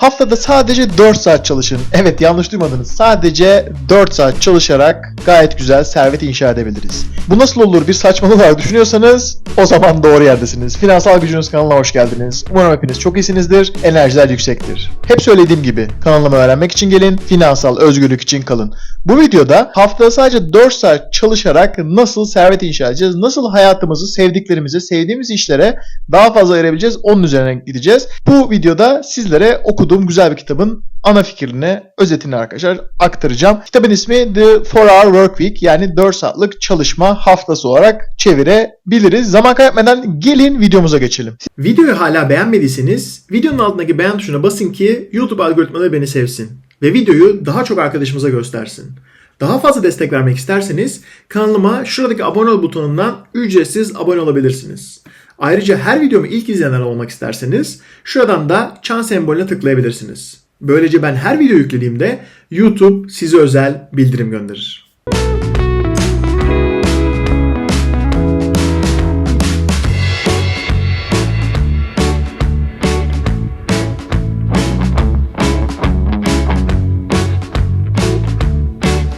Haftada sadece 4 saat çalışın. Evet yanlış duymadınız. Sadece 4 saat çalışarak gayet güzel servet inşa edebiliriz. Bu nasıl olur bir saçmalık olarak düşünüyorsanız o zaman doğru yerdesiniz. Finansal Gücünüz kanalına hoş geldiniz. Umarım hepiniz çok iyisinizdir. Enerjiler yüksektir. Hep söylediğim gibi kanalıma öğrenmek için gelin, finansal özgürlük için kalın. Bu videoda haftada sadece 4 saat çalışarak nasıl servet inşa edeceğiz, nasıl hayatımızı sevdiklerimize, sevdiğimiz işlere daha fazla ayırabileceğiz onun üzerine gideceğiz. Bu videoda sizlere okuduğum güzel bir kitabın ana fikrini, özetini arkadaşlar aktaracağım. Kitabın ismi The 4 Hour Work Week yani 4 saatlik çalışma haftası olarak çevirebiliriz. Zaman kaybetmeden gelin videomuza geçelim. Videoyu hala beğenmediyseniz videonun altındaki beğen tuşuna basın ki YouTube algoritmaları beni sevsin ve videoyu daha çok arkadaşımıza göstersin. Daha fazla destek vermek isterseniz kanalıma şuradaki abone ol butonundan ücretsiz abone olabilirsiniz. Ayrıca her videomu ilk izleyenler olmak isterseniz şuradan da çan sembolüne tıklayabilirsiniz. Böylece ben her video yüklediğimde YouTube size özel bildirim gönderir.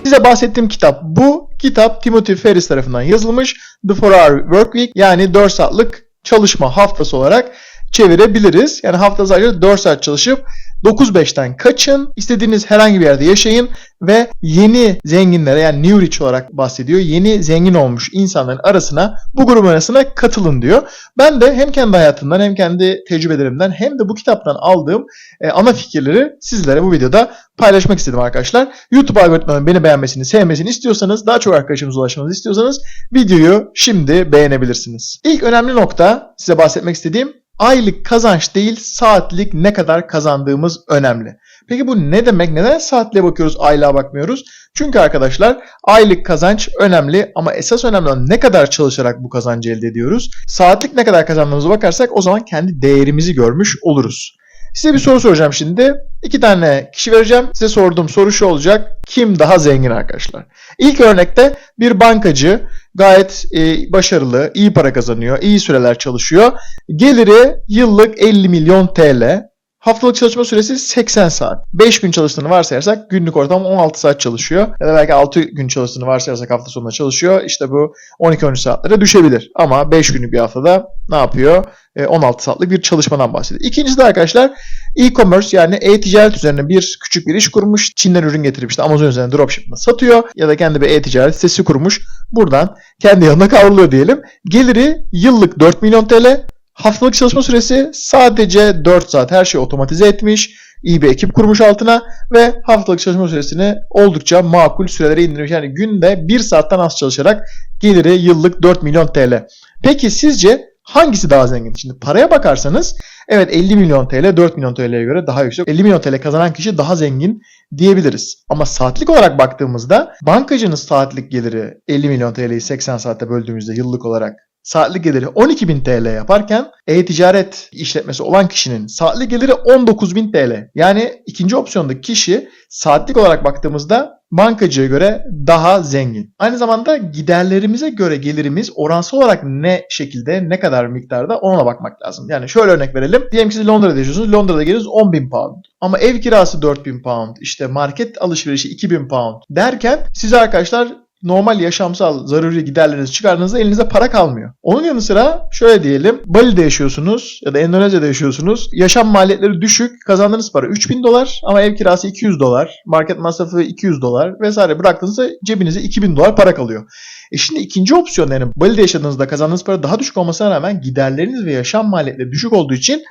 Size bahsettiğim kitap bu. Kitap Timothy Ferris tarafından yazılmış. The 4 Hour Work Week yani 4 saatlik çalışma haftası olarak çevirebiliriz. Yani hafta sadece 4 saat çalışıp 9-5'ten kaçın. istediğiniz herhangi bir yerde yaşayın ve yeni zenginlere yani New Rich olarak bahsediyor. Yeni zengin olmuş insanların arasına bu grubun arasına katılın diyor. Ben de hem kendi hayatımdan hem kendi tecrübelerimden hem de bu kitaptan aldığım e, ana fikirleri sizlere bu videoda paylaşmak istedim arkadaşlar. YouTube algoritmanın beni beğenmesini, sevmesini istiyorsanız, daha çok arkadaşımıza ulaşmanızı istiyorsanız videoyu şimdi beğenebilirsiniz. İlk önemli nokta size bahsetmek istediğim aylık kazanç değil saatlik ne kadar kazandığımız önemli. Peki bu ne demek? Neden saatliğe bakıyoruz, aylığa bakmıyoruz? Çünkü arkadaşlar aylık kazanç önemli ama esas önemli olan ne kadar çalışarak bu kazancı elde ediyoruz? Saatlik ne kadar kazandığımıza bakarsak o zaman kendi değerimizi görmüş oluruz. Size bir soru soracağım şimdi. İki tane kişi vereceğim. Size sorduğum soru şu olacak. Kim daha zengin arkadaşlar? İlk örnekte bir bankacı gayet e, başarılı, iyi para kazanıyor, iyi süreler çalışıyor. Geliri yıllık 50 milyon TL. Haftalık çalışma süresi 80 saat. 5 gün çalıştığını varsayarsak günlük ortalama 16 saat çalışıyor. Ya da belki 6 gün çalıştığını varsayarsak hafta sonunda çalışıyor. İşte bu 12-13 saatlere düşebilir. Ama 5 günlük bir haftada ne yapıyor? E, 16 saatlik bir çalışmadan bahsediyor. İkincisi de arkadaşlar e-commerce yani e-ticaret üzerine bir küçük bir iş kurmuş. Çin'den ürün getirip işte Amazon üzerinden dropship'la satıyor. Ya da kendi bir e-ticaret sitesi kurmuş. Buradan kendi yanına kavruluyor diyelim. Geliri yıllık 4 milyon TL. Haftalık çalışma süresi sadece 4 saat. Her şeyi otomatize etmiş. İyi bir ekip kurmuş altına ve haftalık çalışma süresini oldukça makul sürelere indirmiş. Yani günde 1 saatten az çalışarak geliri yıllık 4 milyon TL. Peki sizce hangisi daha zengin? Şimdi paraya bakarsanız evet 50 milyon TL 4 milyon TL'ye göre daha yüksek. 50 milyon TL kazanan kişi daha zengin diyebiliriz. Ama saatlik olarak baktığımızda bankacının saatlik geliri 50 milyon TL'yi 80 saatte böldüğümüzde yıllık olarak saatlik geliri 12.000 TL yaparken e-ticaret işletmesi olan kişinin saatlik geliri 19.000 TL. Yani ikinci opsiyondaki kişi saatlik olarak baktığımızda bankacıya göre daha zengin. Aynı zamanda giderlerimize göre gelirimiz oransal olarak ne şekilde, ne kadar miktarda ona bakmak lazım. Yani şöyle örnek verelim. Diyelim ki siz Londra'da yaşıyorsunuz. Londra'da geliriz 10.000 pound. Ama ev kirası 4.000 pound. işte market alışverişi 2.000 pound derken size arkadaşlar normal yaşamsal zaruri giderlerinizi çıkardığınızda elinize para kalmıyor. Onun yanı sıra şöyle diyelim Bali'de yaşıyorsunuz ya da Endonezya'da yaşıyorsunuz. Yaşam maliyetleri düşük. Kazandığınız para 3000 dolar ama ev kirası 200 dolar. Market masrafı 200 dolar vesaire bıraktığınızda cebinize 2000 dolar para kalıyor. E şimdi ikinci opsiyon yani Bali'de yaşadığınızda kazandığınız para daha düşük olmasına rağmen giderleriniz ve yaşam maliyetleri düşük olduğu için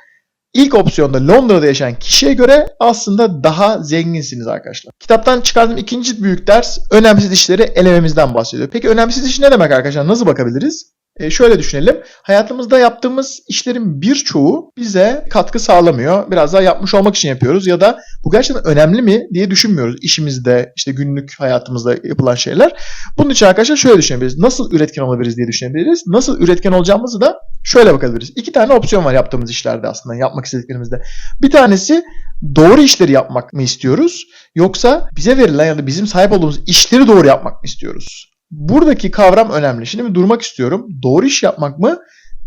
İlk opsiyonda Londra'da yaşayan kişiye göre aslında daha zenginsiniz arkadaşlar. Kitaptan çıkardığım ikinci büyük ders önemsiz işleri elememizden bahsediyor. Peki önemsiz iş ne demek arkadaşlar? Nasıl bakabiliriz? E şöyle düşünelim. Hayatımızda yaptığımız işlerin birçoğu bize katkı sağlamıyor. Biraz daha yapmış olmak için yapıyoruz ya da bu gerçekten önemli mi diye düşünmüyoruz. İşimizde, işte günlük hayatımızda yapılan şeyler. Bunun için arkadaşlar şöyle düşünebiliriz. Nasıl üretken olabiliriz diye düşünebiliriz. Nasıl üretken olacağımızı da şöyle bakabiliriz. İki tane opsiyon var yaptığımız işlerde aslında, yapmak istediklerimizde. Bir tanesi doğru işleri yapmak mı istiyoruz? Yoksa bize verilen ya da bizim sahip olduğumuz işleri doğru yapmak mı istiyoruz? Buradaki kavram önemli. Şimdi bir durmak istiyorum. Doğru iş yapmak mı?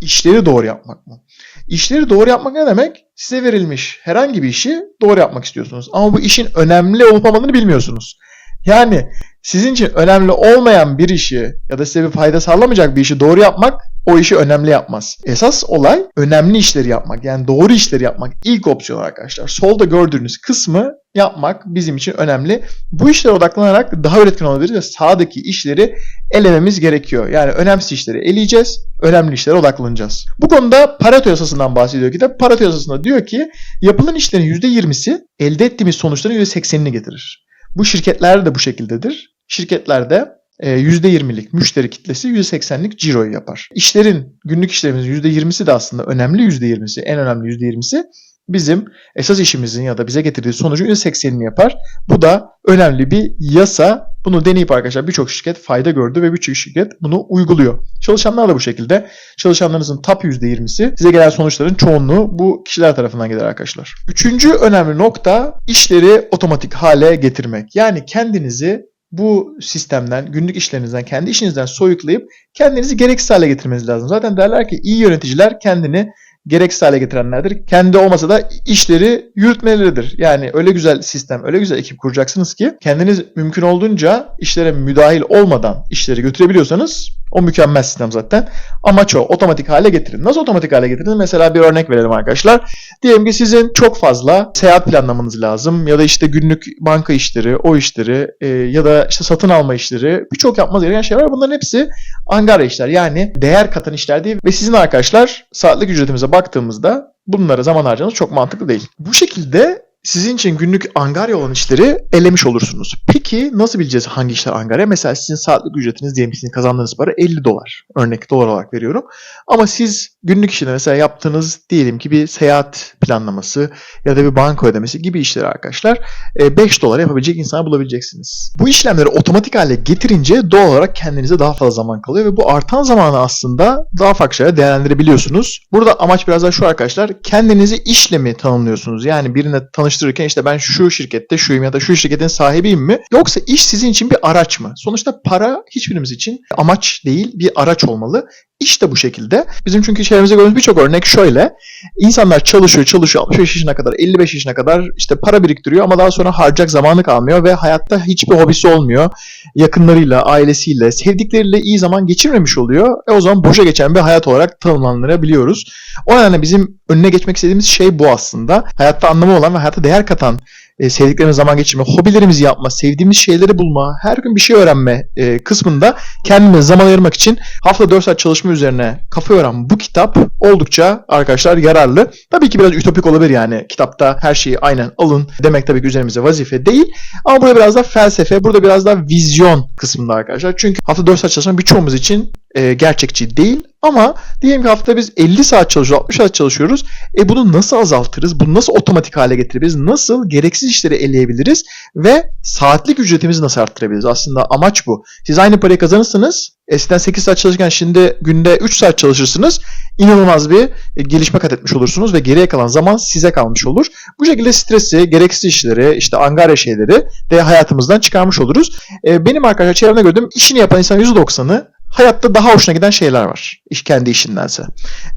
İşleri doğru yapmak mı? İşleri doğru yapmak ne demek? size verilmiş herhangi bir işi doğru yapmak istiyorsunuz. Ama bu işin önemli olup olmadığını bilmiyorsunuz. Yani sizin için önemli olmayan bir işi ya da size bir fayda sağlamayacak bir işi doğru yapmak o işi önemli yapmaz. Esas olay önemli işleri yapmak. Yani doğru işleri yapmak. İlk opsiyon arkadaşlar. Solda gördüğünüz kısmı yapmak bizim için önemli. Bu işlere odaklanarak daha üretken olabiliriz ve sağdaki işleri elememiz gerekiyor. Yani önemsiz işleri eleyeceğiz, önemli işlere odaklanacağız. Bu konuda Pareto yasasından bahsediyor kitap. Pareto yasasında diyor ki yapılan işlerin %20'si elde ettiğimiz sonuçların %80'ini getirir. Bu şirketlerde de bu şekildedir. Şirketlerde %20'lik müşteri kitlesi %80'lik ciroyu yapar. İşlerin, günlük işlerimizin %20'si de aslında önemli %20'si, en önemli %20'si bizim esas işimizin ya da bize getirdiği sonucun %80'ini yapar. Bu da önemli bir yasa. Bunu deneyip arkadaşlar birçok şirket fayda gördü ve birçok şirket bunu uyguluyor. Çalışanlar da bu şekilde. Çalışanlarınızın top %20'si size gelen sonuçların çoğunluğu bu kişiler tarafından gelir arkadaşlar. Üçüncü önemli nokta işleri otomatik hale getirmek. Yani kendinizi bu sistemden, günlük işlerinizden, kendi işinizden soyutlayıp kendinizi gereksiz hale getirmeniz lazım. Zaten derler ki iyi yöneticiler kendini gereksiz hale getirenlerdir. Kendi olmasa da işleri yürütmeleridir. Yani öyle güzel sistem, öyle güzel ekip kuracaksınız ki kendiniz mümkün olduğunca işlere müdahil olmadan işleri götürebiliyorsanız o mükemmel sistem zaten. Amaç o. Otomatik hale getirin. Nasıl otomatik hale getirin? Mesela bir örnek verelim arkadaşlar. Diyelim ki sizin çok fazla seyahat planlamanız lazım. Ya da işte günlük banka işleri, o işleri e, ya da işte satın alma işleri. Birçok yapmanız gereken şey var. Bunların hepsi angarya işler. Yani değer katan işler değil. Ve sizin arkadaşlar saatlik ücretimize baktığımızda bunlara zaman harcamanız çok mantıklı değil. Bu şekilde sizin için günlük angarya olan işleri elemiş olursunuz. Peki nasıl bileceğiz hangi işler angarya? Mesela sizin saatlik ücretiniz diyelim ki sizin kazandığınız para 50 dolar. Örnek dolar olarak veriyorum. Ama siz günlük işinde mesela yaptığınız diyelim ki bir seyahat planlaması ya da bir banka ödemesi gibi işleri arkadaşlar 5 dolar yapabilecek insanı bulabileceksiniz. Bu işlemleri otomatik hale getirince doğal olarak kendinize daha fazla zaman kalıyor ve bu artan zamanı aslında daha farklı şeyler değerlendirebiliyorsunuz. Burada amaç biraz daha şu arkadaşlar kendinizi işle mi tanımlıyorsunuz? Yani birine tanıştırırken işte ben şu şirkette şuyum ya da şu şirketin sahibiyim mi? Yoksa iş sizin için bir araç mı? Sonuçta para hiçbirimiz için amaç değil bir araç olmalı. İş de bu şekilde. Bizim çünkü çevremizde gördüğümüz birçok örnek şöyle. İnsanlar çalışıyor, çalışıyor 65 yaşına kadar, 55 yaşına kadar işte para biriktiriyor ama daha sonra harcayacak zamanı kalmıyor ve hayatta hiçbir hobisi olmuyor. Yakınlarıyla, ailesiyle, sevdikleriyle iyi zaman geçirmemiş oluyor. E o zaman boşa geçen bir hayat olarak tanımlandırabiliyoruz. O nedenle bizim önüne geçmek istediğimiz şey bu aslında. Hayatta anlamı olan ve hayata değer katan e, sevdiklerimiz zaman geçirme, hobilerimizi yapma, sevdiğimiz şeyleri bulma, her gün bir şey öğrenme e, kısmında kendimize zaman ayırmak için hafta 4 saat çalışma üzerine kafa yoran bu kitap oldukça arkadaşlar yararlı. Tabii ki biraz ütopik olabilir yani kitapta her şeyi aynen alın demek tabii ki üzerimize vazife değil. Ama burada biraz da felsefe, burada biraz da vizyon kısmında arkadaşlar. Çünkü hafta 4 saat çalışan birçoğumuz için e, gerçekçi değil. Ama diyelim ki hafta biz 50 saat çalışıyoruz, 60 saat çalışıyoruz. E bunu nasıl azaltırız? Bunu nasıl otomatik hale getirebiliriz? Nasıl gereksiz işleri eleyebiliriz? Ve saatlik ücretimizi nasıl arttırabiliriz? Aslında amaç bu. Siz aynı parayı kazanırsınız. Eskiden 8 saat çalışırken şimdi günde 3 saat çalışırsınız. İnanılmaz bir e, gelişme kat etmiş olursunuz ve geriye kalan zaman size kalmış olur. Bu şekilde stresi, gereksiz işleri, işte angarya şeyleri de hayatımızdan çıkarmış oluruz. E, benim arkadaşlar çevremde gördüğüm işini yapan insan %90'ı hayatta daha hoşuna giden şeyler var. İş kendi işindense.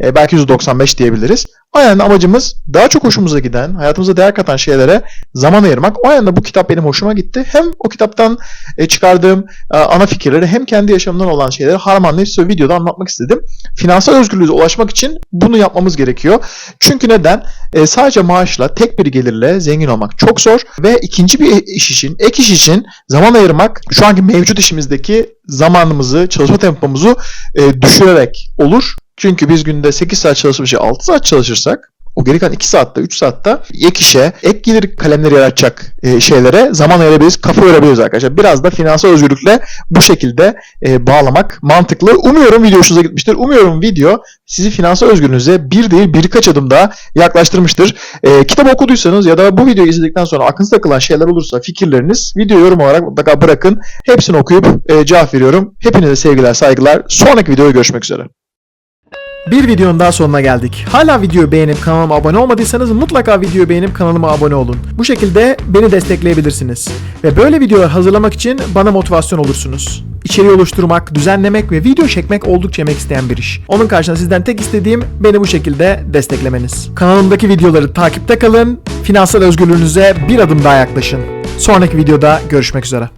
E, belki 195 diyebiliriz. O yani amacımız daha çok hoşumuza giden, hayatımıza değer katan şeylere zaman ayırmak. O yüzden bu kitap benim hoşuma gitti. Hem o kitaptan e, çıkardığım e, ana fikirleri hem kendi yaşamımdan olan şeyleri harmanlayıp size videoda anlatmak istedim. Finansal özgürlüğe ulaşmak için bunu yapmamız gerekiyor. Çünkü neden? E, sadece maaşla, tek bir gelirle zengin olmak çok zor ve ikinci bir iş için, ek iş için zaman ayırmak şu anki mevcut işimizdeki zamanımızı, çalışma tempomuzu düşürerek olur. Çünkü biz günde 8 saat çalışmışı 6 saat çalışırsak o geri kalan 2 saatte 3 saatte ek işe, ek gelir kalemleri yaratacak e, şeylere zaman ayırabiliriz, kafa yorabiliriz arkadaşlar. Biraz da finansal özgürlükle bu şekilde e, bağlamak mantıklı. Umuyorum video hoşunuza gitmiştir. Umuyorum video sizi finansal özgürlüğünüze bir değil birkaç adım daha yaklaştırmıştır. E, kitap okuduysanız ya da bu videoyu izledikten sonra aklınıza takılan şeyler olursa fikirleriniz video yorum olarak mutlaka bırakın. Hepsini okuyup e, cevap veriyorum. Hepinize sevgiler, saygılar. Sonraki videoda görüşmek üzere. Bir videonun daha sonuna geldik. Hala videoyu beğenip kanalıma abone olmadıysanız mutlaka videoyu beğenip kanalıma abone olun. Bu şekilde beni destekleyebilirsiniz. Ve böyle videolar hazırlamak için bana motivasyon olursunuz. içeriği oluşturmak, düzenlemek ve video çekmek oldukça emek isteyen bir iş. Onun karşılığında sizden tek istediğim beni bu şekilde desteklemeniz. Kanalımdaki videoları takipte kalın, finansal özgürlüğünüze bir adım daha yaklaşın. Sonraki videoda görüşmek üzere.